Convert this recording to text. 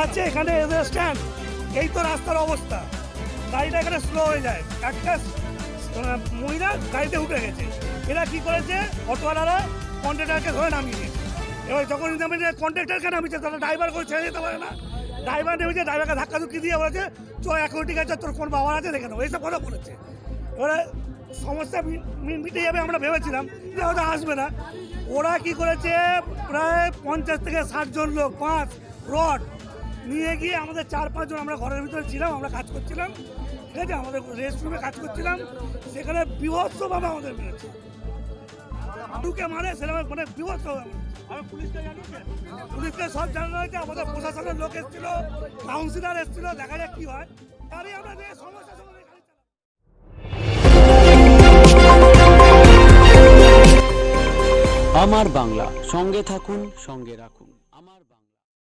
যাচ্ছে এখানে স্ট্যান্ড এই তো রাস্তার অবস্থা। গাড়িটা এখানে স্লো হয়ে যায়। একটা মহিলা গাড়িতে উঠে গেছে। এরা কি করেছে? অটোওয়ালারা কন্ট্রাক্টারকে ধরে নামিয়ে এবার যখন নামিয়ে কন্ট্রাক্টারকে নামিয়েছে তাহলে ড্রাইভার করে ছেড়ে যেতে পারে না। ড্রাইভার নেমেছে ড্রাইভারকে ধাক্কা ধুক্কি দিয়ে বলেছে, চ এখন ঠিক আছে, তোর কোন বাবার আছে দেখে নেব এইসব কথা বলেছে। এবারে সমস্যা মিটে যাবে আমরা ভেবেছিলাম যে হয়তো আসবে না। ওরা কি করেছে? প্রায় পঞ্চাশ থেকে ষাট জন লোক, পাঁচ, রড নিয়ে গিয়ে আমাদের চার পাঁচজন আমরা ঘরের ভিতরে ছিলাম আমরা কাজ করছিলাম ঠিক আছে? আমাদের রেস্টরুমে কাজ করছিলাম। সেখানে বিভৎসভাবে আমাদের মেরেছে। ঢুকে মারে সেরকম মানে বিভৎসভাবে পুলিশকে সব জানানো হয়েছে আমাদের প্রশাসনের লোক এসেছিল কাউন্সিলর এসেছিল দেখা যাক কি হয়। তারই আমরা যে সমস্যা। আমার বাংলা সঙ্গে থাকুন সঙ্গে রাখুন। আমার